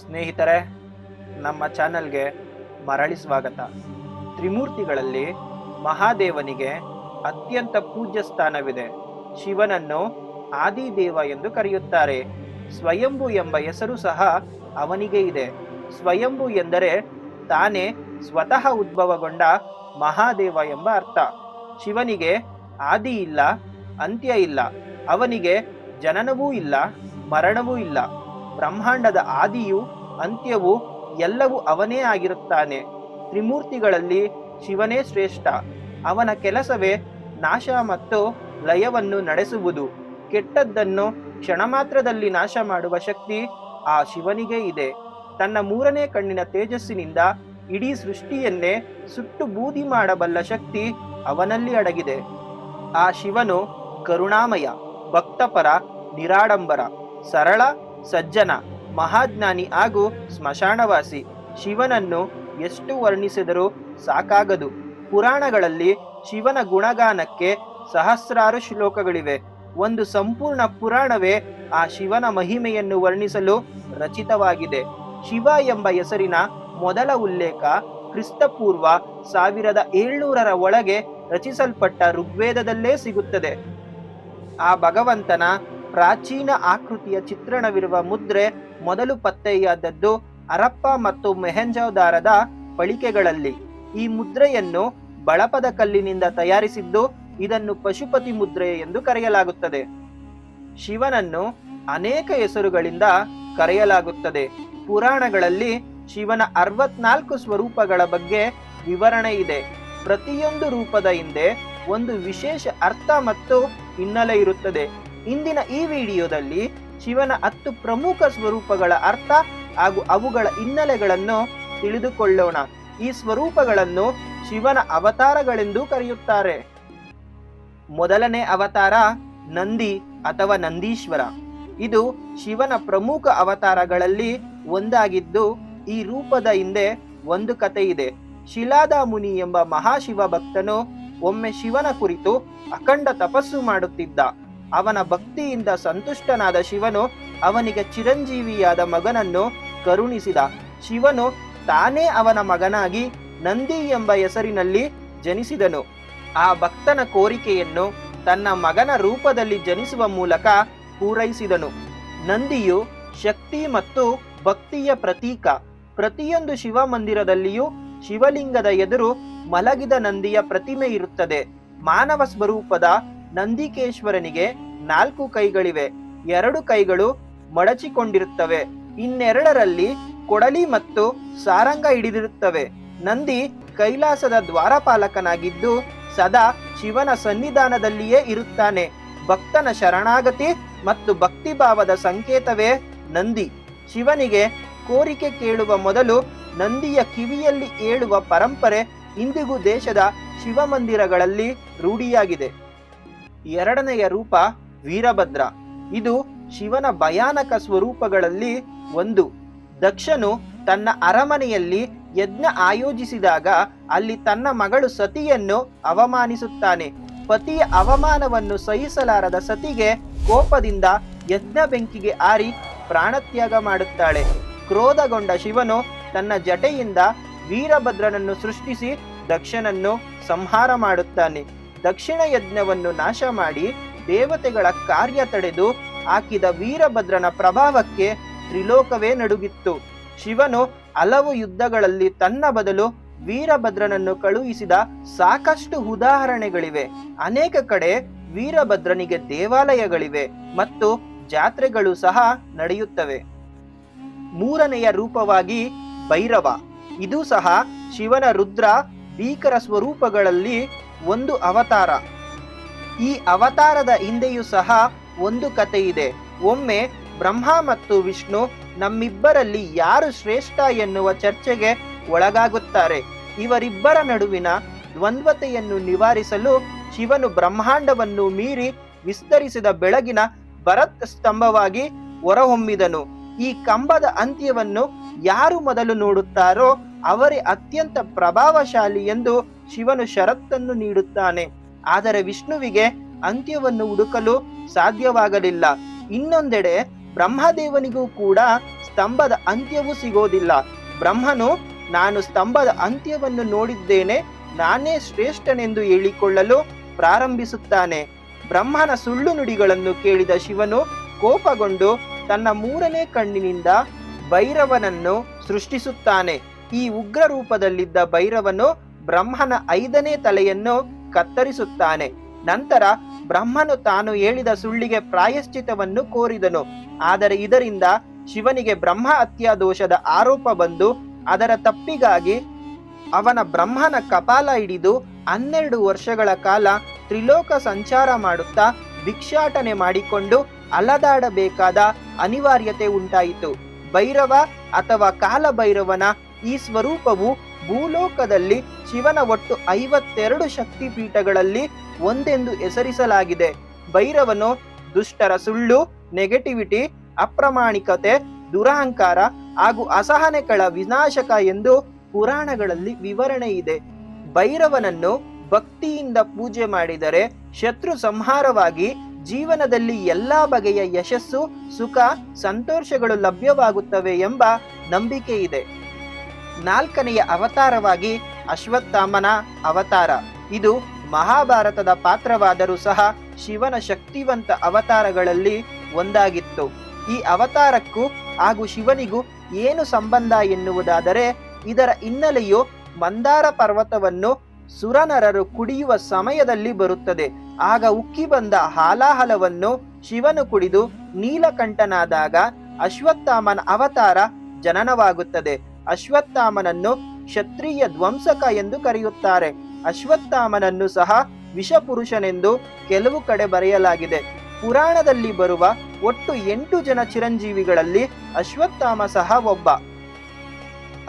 ಸ್ನೇಹಿತರೆ, ನಮ್ಮ ಚಾನಲ್ಗೆ ಮರಳಿ ಸ್ವಾಗತ. ತ್ರಿಮೂರ್ತಿಗಳಲ್ಲಿ ಮಹಾದೇವನಿಗೆ ಅತ್ಯಂತ ಪೂಜ್ಯ ಸ್ಥಾನವಿದೆ. ಶಿವನನ್ನು ಆದಿದೇವ ಎಂದು ಕರೆಯುತ್ತಾರೆ. ಸ್ವಯಂಭು ಎಂಬ ಹೆಸರು ಸಹ ಅವನಿಗೆ ಇದೆ. ಸ್ವಯಂಭು ಎಂದರೆ ತಾನೇ ಸ್ವತಃ ಉದ್ಭವಗೊಂಡ ಮಹಾದೇವ ಎಂಬ ಅರ್ಥ. ಶಿವನಿಗೆ ಆದಿ ಇಲ್ಲ, ಅಂತ್ಯ ಇಲ್ಲ. ಅವನಿಗೆ ಜನನವೂ ಇಲ್ಲ, ಮರಣವೂ ಇಲ್ಲ. ಬ್ರಹ್ಮಾಂಡದ ಆದಿಯು ಅಂತ್ಯವು ಎಲ್ಲವೂ ಅವನೇ ಆಗಿರುತ್ತಾನೆ. ತ್ರಿಮೂರ್ತಿಗಳಲ್ಲಿ ಶಿವನೇ ಶ್ರೇಷ್ಠ. ಅವನ ಕೆಲಸವೇ ನಾಶ ಮತ್ತು ಲಯವನ್ನು ನಡೆಸುವುದು. ಕೆಟ್ಟದ್ದನ್ನು ಕ್ಷಣ ಮಾತ್ರದಲ್ಲಿ ನಾಶ ಮಾಡುವ ಶಕ್ತಿ ಆ ಶಿವನಿಗೆ ಇದೆ. ತನ್ನ ಮೂರನೇ ಕಣ್ಣಿನ ತೇಜಸ್ಸಿನಿಂದ ಇಡೀ ಸೃಷ್ಟಿಯನ್ನೇ ಸುಟ್ಟು ಬೂದಿ ಮಾಡಬಲ್ಲ ಶಕ್ತಿ ಅವನಲ್ಲಿ ಅಡಗಿದೆ. ಆ ಶಿವನು ಕರುಣಾಮಯ, ಭಕ್ತಪರ, ನಿರಾಡಂಬರ, ಸರಳ, ಸಜ್ಜನ. ಮಹಾಜ್ಞಾನಿ ಹಾಗೂ ಸ್ಮಶಾನವಾಸಿ. ಶಿವನನ್ನು ಎಷ್ಟು ವರ್ಣಿಸಿದರೂ ಸಾಕಾಗದು. ಪುರಾಣಗಳಲ್ಲಿ ಶಿವನ ಗುಣಗಾನಕ್ಕೆ ಸಹಸ್ರಾರು ಶ್ಲೋಕಗಳಿವೆ. ಒಂದು ಸಂಪೂರ್ಣ ಪುರಾಣವೇ ಆ ಶಿವನ ಮಹಿಮೆಯನ್ನು ವರ್ಣಿಸಲು ರಚಿತವಾಗಿದೆ. ಶಿವ ಎಂಬ ಹೆಸರಿನ ಮೊದಲ ಉಲ್ಲೇಖ ಕ್ರಿಸ್ತಪೂರ್ವ ಸಾವಿರದ ಏಳ್ನೂರರ ಒಳಗೆ ರಚಿಸಲ್ಪಟ್ಟ ಋಗ್ವೇದದಲ್ಲೇ ಸಿಗುತ್ತದೆ. ಆ ಭಗವಂತನ ಪ್ರಾಚೀನ ಆಕೃತಿಯ ಚಿತ್ರಣವಿರುವ ಮುದ್ರೆ ಮೊದಲು ಪತ್ತೆಯಾದದ್ದು ಅರಪ್ಪ ಮತ್ತು ಮೆಹೆಂಜೋದಾರದ ಪಳಿಕೆಗಳಲ್ಲಿ. ಈ ಮುದ್ರೆಯನ್ನು ಬಳಪದ ಕಲ್ಲಿನಿಂದ ತಯಾರಿಸಿದ್ದು ಇದನ್ನು ಪಶುಪತಿ ಮುದ್ರೆ ಎಂದು ಕರೆಯಲಾಗುತ್ತದೆ. ಶಿವನನ್ನು ಅನೇಕ ಹೆಸರುಗಳಿಂದ ಕರೆಯಲಾಗುತ್ತದೆ. ಪುರಾಣಗಳಲ್ಲಿ ಶಿವನ ಅರವತ್ನಾಲ್ಕು ಸ್ವರೂಪಗಳ ಬಗ್ಗೆ ವಿವರಣೆ ಇದೆ. ಪ್ರತಿಯೊಂದು ರೂಪದ ಹಿಂದೆ ಒಂದು ವಿಶೇಷ ಅರ್ಥ ಮತ್ತು ಹಿನ್ನೆಲೆ ಇರುತ್ತದೆ. ಇಂದಿನ ಈ ವಿಡಿಯೋದಲ್ಲಿ ಶಿವನ ಹತ್ತು ಪ್ರಮುಖ ಸ್ವರೂಪಗಳ ಅರ್ಥ ಹಾಗೂ ಅವುಗಳ ಹಿನ್ನೆಲೆಗಳನ್ನು ತಿಳಿದುಕೊಳ್ಳೋಣ. ಈ ಸ್ವರೂಪಗಳನ್ನು ಶಿವನ ಅವತಾರಗಳೆಂದು ಕರೆಯುತ್ತಾರೆ. ಮೊದಲನೇ ಅವತಾರ ನಂದಿ ಅಥವಾ ನಂದೀಶ್ವರ. ಇದು ಶಿವನ ಪ್ರಮುಖ ಅವತಾರಗಳಲ್ಲಿ ಒಂದಾಗಿದ್ದು, ಈ ರೂಪದ ಹಿಂದೆ ಒಂದು ಕತೆ ಇದೆ. ಶಿಲಾದ ಮುನಿ ಎಂಬ ಮಹಾಶಿವ ಭಕ್ತನು ಒಮ್ಮೆ ಶಿವನ ಕುರಿತು ಅಖಂಡ ತಪಸ್ಸು ಮಾಡುತ್ತಿದ್ದ. ಅವನ ಭಕ್ತಿಯಿಂದ ಸಂತುಷ್ಟನಾದ ಶಿವನು ಅವನಿಗೆ ಚಿರಂಜೀವಿಯಾದ ಮಗನನ್ನು ಕರುಣಿಸಿದ. ಶಿವನು ತಾನೇ ಅವನ ಮಗನಾಗಿ ನಂದಿ ಎಂಬ ಹೆಸರಿನಲ್ಲಿ ಜನಿಸಿದನು. ಆ ಭಕ್ತನ ಕೋರಿಕೆಯನ್ನು ತನ್ನ ಮಗನ ರೂಪದಲ್ಲಿ ಜನಿಸುವ ಮೂಲಕ ಪೂರೈಸಿದನು. ನಂದಿಯು ಶಕ್ತಿ ಮತ್ತು ಭಕ್ತಿಯ ಪ್ರತೀಕ. ಪ್ರತಿಯೊಂದು ಶಿವ ಮಂದಿರದಲ್ಲಿಯೂ ಶಿವಲಿಂಗದ ಎದುರು ಮಲಗಿದ ನಂದಿಯ ಪ್ರತಿಮೆ ಇರುತ್ತದೆ. ಮಾನವ ಸ್ವರೂಪದ ನಂದಿಕೇಶ್ವರನಿಗೆ ನಾಲ್ಕು ಕೈಗಳಿವೆ. ಎರಡು ಕೈಗಳು ಮಡಚಿಕೊಂಡಿರುತ್ತವೆ. ಇನ್ನೆರಡರಲ್ಲಿ ಕೊಡಲಿ ಮತ್ತು ಸಾರಂಗ ಹಿಡಿದಿರುತ್ತವೆ. ನಂದಿ ಕೈಲಾಸದ ದ್ವಾರಪಾಲಕನಾಗಿದ್ದು ಸದಾ ಶಿವನ ಸನ್ನಿಧಾನದಲ್ಲಿಯೇ ಇರುತ್ತಾನೆ. ಭಕ್ತನ ಶರಣಾಗತಿ ಮತ್ತು ಭಕ್ತಿಭಾವದ ಸಂಕೇತವೇ ನಂದಿ. ಶಿವನಿಗೆ ಕೋರಿಕೆ ಕೇಳುವ ಮೊದಲು ನಂದಿಯ ಕಿವಿಯಲ್ಲಿ ಏಳುವ ಪರಂಪರೆ ಇಂದಿಗೂ ದೇಶದ ಶಿವಮಂದಿರಗಳಲ್ಲಿ ರೂಢಿಯಾಗಿದೆ. ಎರಡನೆಯ ರೂಪ ವೀರಭದ್ರ. ಇದು ಶಿವನ ಭಯಾನಕ ಸ್ವರೂಪಗಳಲ್ಲಿ ಒಂದು. ದಕ್ಷನು ತನ್ನ ಅರಮನೆಯಲ್ಲಿ ಯಜ್ಞ ಆಯೋಜಿಸಿದಾಗ ಅಲ್ಲಿ ತನ್ನ ಮಗಳು ಸತಿಯನ್ನು ಅವಮಾನಿಸುತ್ತಾನೆ. ಪತಿಯ ಅವಮಾನವನ್ನು ಸಹಿಸಲಾರದ ಸತಿಗೆ ಕೋಪದಿಂದ ಯಜ್ಞ ಬೆಂಕಿಗೆ ಆರಿ ಪ್ರಾಣತ್ಯಾಗ ಮಾಡುತ್ತಾಳೆ. ಕ್ರೋಧಗೊಂಡ ಶಿವನು ತನ್ನ ಜಟೆಯಿಂದ ವೀರಭದ್ರನನ್ನು ಸೃಷ್ಟಿಸಿ ದಕ್ಷನನ್ನು ಸಂಹಾರ ಮಾಡುತ್ತಾನೆ. ದಕ್ಷಿಣ ಯಜ್ಞವನ್ನು ನಾಶ ಮಾಡಿ ದೇವತೆಗಳ ಕಾರ್ಯ ತಡೆದು ಹಾಕಿದ ವೀರಭದ್ರನ ಪ್ರಭಾವಕ್ಕೆ ತ್ರಿಲೋಕವೇ ನಡುಗಿತ್ತು. ಶಿವನು ಹಲವು ಯುದ್ಧಗಳಲ್ಲಿ ತನ್ನ ಬದಲು ವೀರಭದ್ರನನ್ನು ಕಳುಹಿಸಿದ ಸಾಕಷ್ಟು ಉದಾಹರಣೆಗಳಿವೆ. ಅನೇಕ ಕಡೆ ವೀರಭದ್ರನಿಗೆ ದೇವಾಲಯಗಳಿವೆ ಮತ್ತು ಜಾತ್ರೆಗಳು ಸಹ ನಡೆಯುತ್ತವೆ. ಮೂರನೆಯ ರೂಪವಾಗಿ ಭೈರವ. ಇದು ಸಹ ಶಿವನ ರುದ್ರ ಭೀಕರ ಸ್ವರೂಪಗಳಲ್ಲಿ ಒಂದು ಅವತಾರ. ಈ ಅವತಾರದ ಹಿಂದೆಯೂ ಸಹ ಒಂದು ಕತೆ ಇದೆ ಒಮ್ಮೆ ಬ್ರಹ್ಮ ಮತ್ತು ವಿಷ್ಣು ನಮ್ಮಿಬ್ಬರಲ್ಲಿ ಯಾರು ಶ್ರೇಷ್ಠ ಎನ್ನುವ ಚರ್ಚೆಗೆ ಒಳಗಾಗುತ್ತಾರೆ. ಇವರಿಬ್ಬರ ನಡುವಿನ ದ್ವಂದ್ವತೆಯನ್ನು ನಿವಾರಿಸಲು ಶಿವನು ಬ್ರಹ್ಮಾಂಡವನ್ನು ಮೀರಿ ವಿಸ್ತರಿಸಿದ ಬೆಳಗಿನ ಭರತ್ ಸ್ತಂಭವಾಗಿ ಹೊರಹೊಮ್ಮಿದನು. ಈ ಕಂಬದ ಅಂತ್ಯವನ್ನು ಯಾರು ಮೊದಲು ನೋಡುತ್ತಾರೋ ಅವರೇ ಅತ್ಯಂತ ಪ್ರಭಾವಶಾಲಿ ಎಂದು ಶಿವನು ಷರತ್ತನ್ನು ನೀಡುತ್ತಾನೆ. ಆದರೆ ವಿಷ್ಣುವಿಗೆ ಅಂತ್ಯವನ್ನು ಹುಡುಕಲು ಸಾಧ್ಯವಾಗಲಿಲ್ಲ. ಇನ್ನೊಂದೆಡೆ ಬ್ರಹ್ಮದೇವನಿಗೂ ಕೂಡ ಸ್ತಂಭದ ಅಂತ್ಯವೂ ಸಿಗೋದಿಲ್ಲ. ಬ್ರಹ್ಮನು, ನಾನು ಸ್ತಂಭದ ಅಂತ್ಯವನ್ನು ನೋಡಿದ್ದೇನೆ, ನಾನೇ ಶ್ರೇಷ್ಠನೆಂದು ಹೇಳಿಕೊಳ್ಳಲು ಪ್ರಾರಂಭಿಸುತ್ತಾನೆ. ಬ್ರಹ್ಮನ ಸುಳ್ಳು ನುಡಿಗಳನ್ನು ಕೇಳಿದ ಶಿವನು ಕೋಪಗೊಂಡು ತನ್ನ ಮೂರನೇ ಕಣ್ಣಿನಿಂದ ಭೈರವನನ್ನು ಸೃಷ್ಟಿಸುತ್ತಾನೆ. ಈ ಉಗ್ರ ರೂಪದಲ್ಲಿದ್ದ ಭೈರವನು ಬ್ರಹ್ಮನ ಐದನೇ ತಲೆಯನ್ನು ಕತ್ತರಿಸುತ್ತಾನೆ. ನಂತರ ಬ್ರಹ್ಮನು ತಾನು ಹೇಳಿದ ಸುಳ್ಳಿಗೆ ಪ್ರಾಯಶ್ಚಿತವನ್ನು ಕೋರಿದನು. ಆದರೆ ಇದರಿಂದ ಶಿವನಿಗೆ ಬ್ರಹ್ಮ ಹತ್ಯಾ ದೋಷದ ಆರೋಪ ಬಂದು ಅದರ ತಪ್ಪಿಗಾಗಿ ಅವನ ಬ್ರಹ್ಮನ ಕಪಾಲ ಹಿಡಿದು ಹನ್ನೆರಡು ವರ್ಷಗಳ ಕಾಲ ತ್ರಿಲೋಕ ಸಂಚಾರ ಮಾಡುತ್ತಾ ಭಿಕ್ಷಾಟನೆ ಮಾಡಿಕೊಂಡು ಅಲದಾಡಬೇಕಾದ ಅನಿವಾರ್ಯತೆ ಉಂಟಾಯಿತು. ಭೈರವ ಅಥವಾ ಕಾಲಭೈರವನ ಈ ಸ್ವರೂಪವು ಭೂಲೋಕದಲ್ಲಿ ಶಿವನ ಒಟ್ಟು ಐವತ್ತೆರಡು ಶಕ್ತಿಪೀಠಗಳಲ್ಲಿ ಒಂದೆಂದು ಹೆಸರಿಸಲಾಗಿದೆ. ಭೈರವನು, ದುಷ್ಟರ ಸುಳ್ಳು ನೆಗೆಟಿವಿಟಿ ಅಪ್ರಾಮಾಣಿಕತೆ, ದುರಹಂಕಾರ ಹಾಗೂ ಅಸಹನೆಗಳ ವಿನಾಶಕ ಎಂದು ಪುರಾಣಗಳಲ್ಲಿ ವಿವರಣೆ ಇದೆ. ಭೈರವನನ್ನು ಭಕ್ತಿಯಿಂದ ಪೂಜೆ ಮಾಡಿದರೆ ಶತ್ರು ಸಂಹಾರವಾಗಿ ಜೀವನದಲ್ಲಿ ಎಲ್ಲ ಬಗೆಯ ಯಶಸ್ಸು, ಸುಖ, ಸಂತೋಷಗಳು ಲಭ್ಯವಾಗುತ್ತವೆ ಎಂಬ ನಂಬಿಕೆ ಇದೆ. ನಾಲ್ಕನೆಯ ಅವತಾರವಾಗಿ ಅಶ್ವತ್ಥಾಮನ ಅವತಾರ. ಇದು ಮಹಾಭಾರತದ ಪಾತ್ರವಾದರೂ ಸಹ ಶಿವನ ಶಕ್ತಿವಂತ ಅವತಾರಗಳಲ್ಲಿ ಒಂದಾಗಿತ್ತು. ಈ ಅವತಾರಕ್ಕೂ ಹಾಗೂ ಶಿವನಿಗೂ ಏನು ಸಂಬಂಧ ಎನ್ನುವುದಾದರೆ ಇದರ ಹಿನ್ನೆಲೆಯು ಮಂದಾರ ಪರ್ವತವನ್ನು ಸುರನರರು ಕುಡಿಯುವ ಸಮಯದಲ್ಲಿ ಬರುತ್ತದೆ. ಆಗ ಉಕ್ಕಿ ಬಂದ ಹಾಲಾಹಲವನ್ನು ಶಿವನು ಕುಡಿದು ನೀಲಕಂಠನಾದಾಗ ಅಶ್ವತ್ಥಾಮನ ಅವತಾರ ಜನನವಾಗುತ್ತದೆ. ಅಶ್ವತ್ಥಾಮನನ್ನು ಕ್ಷತ್ರಿಯ ಧ್ವಂಸಕ ಎಂದು ಕರೆಯುತ್ತಾರೆ. ಅಶ್ವತ್ಥಾಮನನ್ನು ಸಹ ವಿಷಪುರುಷನೆಂದು ಕೆಲವು ಕಡೆ ಬರೆಯಲಾಗಿದೆ. ಪುರಾಣದಲ್ಲಿ ಬರುವ ಒಟ್ಟು ಎಂಟು ಜನ ಚಿರಂಜೀವಿಗಳಲ್ಲಿ ಅಶ್ವತ್ಥಾಮ ಸಹ ಒಬ್ಬ.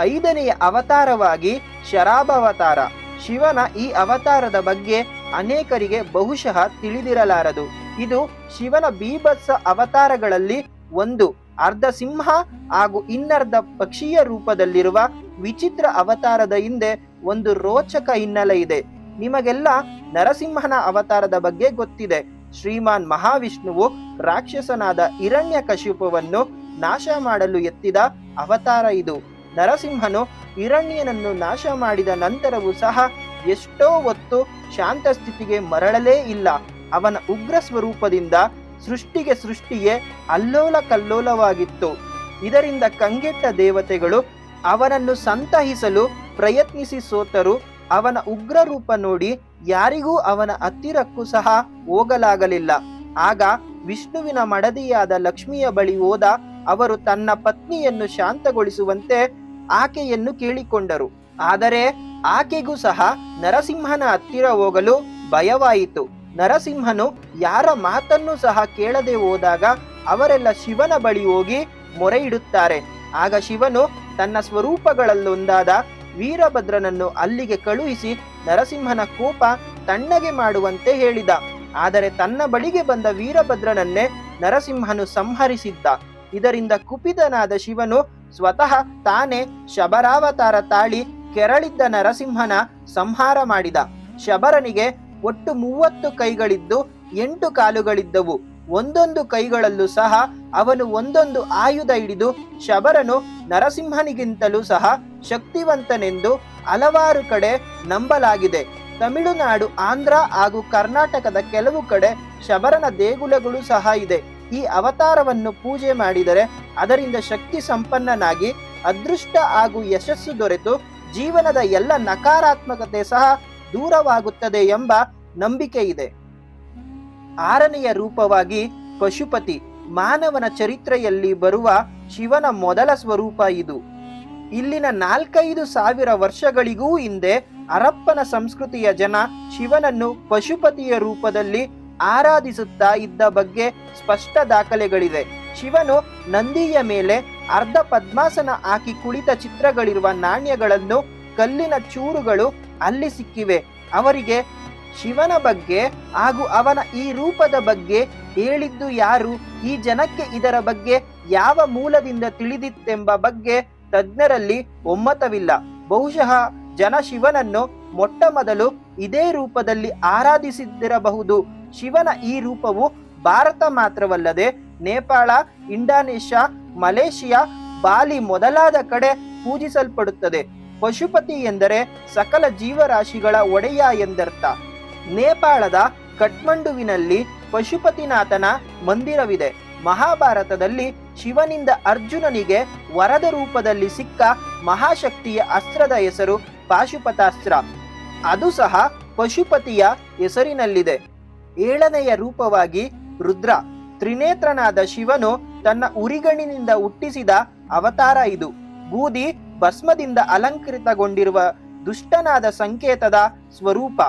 ಐದನೆಯ ಅವತಾರವಾಗಿ ಶರಾಭಾವತಾರ. ಶಿವನ ಈ ಅವತಾರದ ಬಗ್ಗೆ ಅನೇಕರಿಗೆ ಬಹುಶಃ ತಿಳಿದಿರಲಾರದು. ಇದು ಶಿವನ ಬೀಭತ್ಸ ಅವತಾರಗಳಲ್ಲಿ ಒಂದು. ಅರ್ಧ ಸಿಂಹ ಹಾಗೂ ಇನ್ನರ್ಧ ಪಕ್ಷಿಯ ರೂಪದಲ್ಲಿರುವ ವಿಚಿತ್ರ ಅವತಾರದ ಹಿಂದೆ ಒಂದು ರೋಚಕ ಹಿನ್ನೆಲೆ ಇದೆ. ನಿಮಗೆಲ್ಲ ನರಸಿಂಹನ ಅವತಾರದ ಬಗ್ಗೆ ಗೊತ್ತಿದೆ. ಶ್ರೀಮಾನ್ ಮಹಾವಿಷ್ಣುವು ರಾಕ್ಷಸನಾದ ಹಿರಣ್ಯ ಕಶಿಪುವನ್ನು ನಾಶ ಮಾಡಲು ಎತ್ತಿದ ಅವತಾರ ಇದು. ನರಸಿಂಹನು ಹಿರಣ್ಯನನ್ನು ನಾಶ ಮಾಡಿದ ನಂತರವೂ ಸಹ ಎಷ್ಟೋ ಹೊತ್ತು ಶಾಂತ ಸ್ಥಿತಿಗೆ ಮರಳಲೇ ಇಲ್ಲ. ಅವನ ಉಗ್ರ ಸ್ವರೂಪದಿಂದ ಸೃಷ್ಟಿಗೆ ಸೃಷ್ಟಿಯೇ ಅಲ್ಲೋಲ ಕಲ್ಲೋಲವಾಗಿತ್ತು ಇದರಿಂದ ಕಂಗೆಟ್ಟ ದೇವತೆಗಳು ಅವನನ್ನು ಸಂತಹಿಸಲು ಪ್ರಯತ್ನಿಸಿ ಸೋತರು. ಅವನ ಉಗ್ರ ರೂಪ ನೋಡಿ ಯಾರಿಗೂ ಅವನ ಹತ್ತಿರಕ್ಕೂ ಸಹ ಹೋಗಲಾಗಲಿಲ್ಲ. ಆಗ ವಿಷ್ಣುವಿನ ಮಡದಿಯಾದ ಲಕ್ಷ್ಮಿಯ ಬಳಿ ಹೋದ ಅವರು ತನ್ನ ಪತ್ನಿಯನ್ನು ಶಾಂತಗೊಳಿಸುವಂತೆ ಆಕೆಯನ್ನು ಕೇಳಿಕೊಂಡರು. ಆದರೆ ಆಕೆಗೂ ಸಹ ನರಸಿಂಹನ ಹತ್ತಿರ ಹೋಗಲು ಭಯವಾಯಿತು. ನರಸಿಂಹನು ಯಾರ ಮಾತನ್ನು ಸಹ ಕೇಳದೆ ಹೋದಾಗ ಅವರೆಲ್ಲ ಶಿವನ ಬಳಿ ಹೋಗಿ ಮೊರೆ ಇಡುತ್ತಾರೆ ಆಗ ಶಿವನು ತನ್ನ ಸ್ವರೂಪಗಳಲ್ಲೊಂದಾದ ವೀರಭದ್ರನನ್ನು ಅಲ್ಲಿಗೆ ಕಳುಹಿಸಿ ನರಸಿಂಹನ ಕೋಪ ತಣ್ಣಗೆ ಮಾಡುವಂತೆ ಹೇಳಿದ. ಆದರೆ ತನ್ನ ಬಳಿಗೆ ಬಂದ ವೀರಭದ್ರನನ್ನೇ ನರಸಿಂಹನು ಸಂಹರಿಸಿದ್ದ. ಇದರಿಂದ ಕುಪಿತನಾದ ಶಿವನು ಸ್ವತಃ ತಾನೇ ಶಬರಾವತಾರ ತಾಳಿ ಕೆರಳಿದ್ದ ನರಸಿಂಹನ ಸಂಹಾರ ಮಾಡಿದ. ಶಬರನಿಗೆ ಒಟ್ಟು ಮೂವತ್ತು ಕೈಗಳಿದ್ದು ಎಂಟು ಕಾಲುಗಳಿದ್ದವು. ಒಂದೊಂದು ಕೈಗಳಲ್ಲೂ ಸಹ ಅವನು ಒಂದೊಂದು ಆಯುಧ ಹಿಡಿದು ಶಬರನು ನರಸಿಂಹನಿಗಿಂತಲೂ ಸಹ ಶಕ್ತಿವಂತನೆಂದು ಹಲವಾರು ಕಡೆ ನಂಬಲಾಗಿದೆ. ತಮಿಳುನಾಡು, ಆಂಧ್ರ ಹಾಗೂ ಕರ್ನಾಟಕದ ಕೆಲವು ಕಡೆ ಶಬರನ ದೇಗುಲಗಳು ಸಹ ಇದೆ. ಈ ಅವತಾರವನ್ನು ಪೂಜೆ ಮಾಡಿದರೆ ಅದರಿಂದ ಶಕ್ತಿ ಸಂಪನ್ನನಾಗಿ, ಅದೃಷ್ಟ ಹಾಗೂ ಯಶಸ್ಸು ದೊರೆತು, ಜೀವನದ ಎಲ್ಲ ನಕಾರಾತ್ಮಕತೆ ಸಹ ದೂರವಾಗುತ್ತದೆ ಎಂಬ ನಂಬಿಕೆ ಇದೆ. ಆರನೆಯ ರೂಪವಾಗಿ ಪಶುಪತಿ ಮಾನವನ ಚರಿತ್ರೆಯಲ್ಲಿ ಬರುವ ಶಿವನ ಮೊದಲ ಸ್ವರೂಪ ಇದು. ಇಲ್ಲಿನ ನಾಲ್ಕೈದು ಸಾವಿರ ವರ್ಷಗಳಿಗೂ ಹಿಂದೆ ಅರಪ್ಪನ ಸಂಸ್ಕೃತಿಯ ಜನ ಶಿವನನ್ನು ಪಶುಪತಿಯ ರೂಪದಲ್ಲಿ ಆರಾಧಿಸುತ್ತಾ ಇದ್ದ ಬಗ್ಗೆ ಸ್ಪಷ್ಟ ದಾಖಲೆಗಳಿವೆ. ಶಿವನು ನಂದಿಯ ಮೇಲೆ ಅರ್ಧ ಪದ್ಮಾಸನ ಹಾಕಿ ಕುಳಿತ ಚಿತ್ರಗಳಿರುವ ನಾಣ್ಯಗಳನ್ನು ಕಲ್ಲಿನ ಚೂರುಗಳು ಅಲ್ಲಿ ಸಿಕ್ಕಿವೆ. ಅವರಿಗೆ ಶಿವನ ಬಗ್ಗೆ ಹಾಗೂ ಅವನ ಈ ರೂಪದ ಬಗ್ಗೆ ಹೇಳಿದ್ದು ಯಾರು? ಈ ಜನಕ್ಕೆ ಇದರ ಬಗ್ಗೆ ಯಾವ ಮೂಲದಿಂದ ತಿಳಿದಿತ್ತೆಂಬ ಬಗ್ಗೆ ತಜ್ಞರಲ್ಲಿ ಒಮ್ಮತವಿಲ್ಲ. ಬಹುಶಃ ಜನ ಶಿವನನ್ನು ಮೊಟ್ಟ ಮೊದಲು ಇದೇ ರೂಪದಲ್ಲಿ ಆರಾಧಿಸಿದ್ದಿರಬಹುದು. ಶಿವನ ಈ ರೂಪವು ಭಾರತ ಮಾತ್ರವಲ್ಲದೆ ನೇಪಾಳ, ಇಂಡೋನೇಷ್ಯಾ, ಮಲೇಷಿಯಾ, ಬಾಲಿ ಮೊದಲಾದ ಕಡೆ ಪೂಜಿಸಲ್ಪಡುತ್ತದೆ. ಪಶುಪತಿ ಎಂದರೆ ಸಕಲ ಜೀವರಾಶಿಗಳ ಒಡೆಯ ಎಂದರ್ಥ. ನೇಪಾಳದ ಕಠ್ಮಂಡುವಿನಲ್ಲಿ ಪಶುಪತಿನಾಥನ ಮಂದಿರವಿದೆ. ಮಹಾಭಾರತದಲ್ಲಿ ಶಿವನಿಂದ ಅರ್ಜುನನಿಗೆ ವರದ ರೂಪದಲ್ಲಿ ಸಿಕ್ಕ ಮಹಾಶಕ್ತಿಯ ಅಸ್ತ್ರದ ಹೆಸರು ಪಾಶುಪತಾಸ್ತ್ರ. ಅದು ಸಹ ಪಶುಪತಿಯ ಹೆಸರಿನಲ್ಲಿದೆ. ಏಳನೆಯ ರೂಪವಾಗಿ ರುದ್ರ. ತ್ರಿನೇತ್ರನಾದ ಶಿವನು ತನ್ನ ಉರಿಗಣಿನಿಂದ ಹುಟ್ಟಿಸಿದ ಅವತಾರ ಇದು. ಬೂದಿ ಭಸ್ಮದಿಂದ ಅಲಂಕೃತಗೊಂಡಿರುವ ದುಷ್ಟನಾದ ಸಂಕೇತದ ಸ್ವರೂಪ.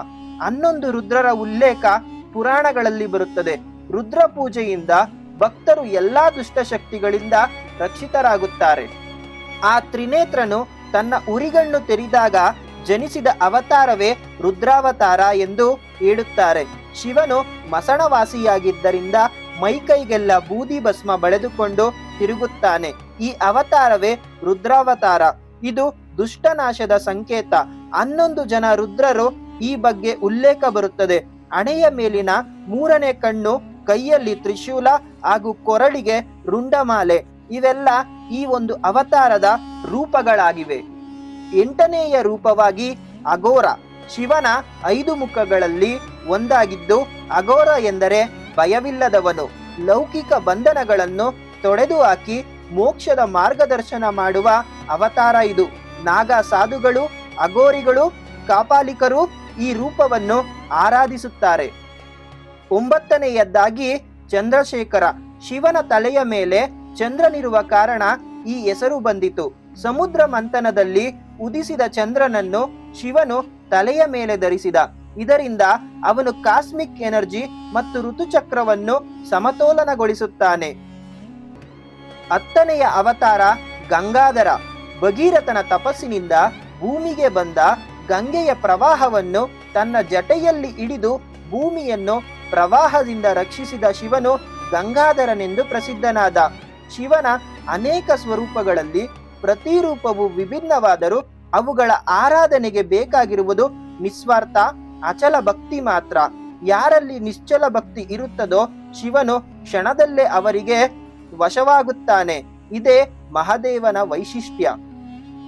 ಹನ್ನೊಂದು ರುದ್ರರ ಉಲ್ಲೇಖ ಪುರಾಣಗಳಲ್ಲಿ ಬರುತ್ತದೆ. ರುದ್ರ ಪೂಜೆಯಿಂದ ಭಕ್ತರು ಎಲ್ಲಾ ದುಷ್ಟ ಶಕ್ತಿಗಳಿಂದ ರಕ್ಷಿತರಾಗುತ್ತಾರೆ. ಆ ತ್ರಿನೇತ್ರನು ತನ್ನ ಉರಿಗಣ್ಣು ತೆರೆದಾಗ ಜನಿಸಿದ ಅವತಾರವೇ ರುದ್ರಾವತಾರ ಎಂದು ಹೇಳುತ್ತಾರೆ. ಶಿವನು ಮಸಣವಾಸಿಯಾಗಿದ್ದರಿಂದ ಮೈಕೈಗೆಲ್ಲ ಬೂದಿ ಭಸ್ಮ ಬಳೆದುಕೊಂಡು ತಿರುಗುತ್ತಾನೆ. ಈ ಅವತಾರವೇ ರುದ್ರಾವತಾರ. ಇದು ದುಷ್ಟನಾಶದ ಸಂಕೇತ. ಹನ್ನೊಂದು ಜನ ರುದ್ರರು ಈ ಬಗ್ಗೆ ಉಲ್ಲೇಖ ಬರುತ್ತದೆ. ಹಣೆಯ ಮೇಲಿನ ಮೂರನೇ ಕಣ್ಣು, ಕೈಯಲ್ಲಿ ತ್ರಿಶೂಲ ಹಾಗೂ ಕೊರಳಿಗೆ ರುಂಡಮಾಲೆ. ಇವೆಲ್ಲ ಈ ಒಂದು ಅವತಾರದ ರೂಪಗಳಾಗಿವೆ. ಎಂಟನೆಯ ರೂಪವಾಗಿ ಅಘೋರ. ಶಿವನ ಐದು ಮುಖಗಳಲ್ಲಿ ಒಂದಾಗಿದ್ದು, ಅಘೋರ ಎಂದರೆ ಭಯವಿಲ್ಲದವನು. ಲೌಕಿಕ ಬಂಧನಗಳನ್ನು ತೊಡೆದು ಹಾಕಿ ಮೋಕ್ಷದ ಮಾರ್ಗದರ್ಶನ ಮಾಡುವ ಅವತಾರ ಇದು. ನಾಗ ಸಾಧುಗಳು ಅಗೋರಿಗಳು ಕಾಪಾಲಿಕರು ಈ ರೂಪವನ್ನು ಆರಾಧಿಸುತ್ತಾರೆ. ಒಂಬತ್ತನೆಯದ್ದಾಗಿ ಚಂದ್ರಶೇಖರ. ಶಿವನ ತಲೆಯ ಮೇಲೆ ಚಂದ್ರನಿರುವ ಕಾರಣ ಈ ಹೆಸರು ಬಂದಿತು. ಸಮುದ್ರ ಮಂಥನದಲ್ಲಿ ಉದಿಸಿದ ಚಂದ್ರನನ್ನು ಶಿವನು ತಲೆಯ ಮೇಲೆ ಧರಿಸಿದ. ಇದರಿಂದ ಅವನು ಕಾಸ್ಮಿಕ್ ಎನರ್ಜಿ ಮತ್ತು ಋತುಚಕ್ರವನ್ನು ಸಮತೋಲನಗೊಳಿಸುತ್ತಾನೆ. ಹತ್ತನೆಯ ಅವತಾರ ಗಂಗಾಧರ. ಭಗೀರಥನ ತಪಸ್ಸಿನಿಂದ ಭೂಮಿಗೆ ಬಂದ ಗಂಗೆಯ ಪ್ರವಾಹವನ್ನು ತನ್ನ ಜಟೆಯಲ್ಲಿ ಹಿಡಿದು ಭೂಮಿಯನ್ನು ಪ್ರವಾಹದಿಂದ ರಕ್ಷಿಸಿದ ಶಿವನು ಗಂಗಾಧರನೆಂದು ಪ್ರಸಿದ್ಧನಾದ. ಶಿವನ ಅನೇಕ ಸ್ವರೂಪಗಳಲ್ಲಿ ಪ್ರತಿರೂಪವು ವಿಭಿನ್ನವಾದರೂ ಅವುಗಳ ಆರಾಧನೆಗೆ ಬೇಕಾಗಿರುವುದು ನಿಸ್ವಾರ್ಥ, ಅಚಲ ಭಕ್ತಿ ಮಾತ್ರ. ಯಾರಲ್ಲಿ ನಿಶ್ಚಲ ಭಕ್ತಿ ಇರುತ್ತದೋ ಶಿವನು ಕ್ಷಣದಲ್ಲೇ ಅವರಿಗೆ ವಶವಾಗುತ್ತಾನೆ. ಇದೇ ಮಹಾದೇವನ ವೈಶಿಷ್ಟ್ಯ.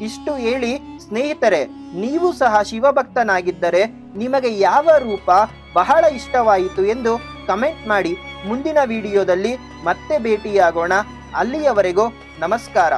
ಇಷ್ಟು ಹೇಳಿ ಸ್ನೇಹಿತರೆ, ನೀವು ಸಹ ಶಿವಭಕ್ತನಾಗಿದ್ದರೆ ನಿಮಗೆ ಯಾವ ರೂಪ ಬಹಳ ಇಷ್ಟವಾಯಿತು ಎಂದು ಕಮೆಂಟ್ ಮಾಡಿ. ಮುಂದಿನ ವಿಡಿಯೋದಲ್ಲಿ ಮತ್ತೆ ಭೇಟಿಯಾಗೋಣ. ಅಲ್ಲಿಯವರೆಗೂ ನಮಸ್ಕಾರ.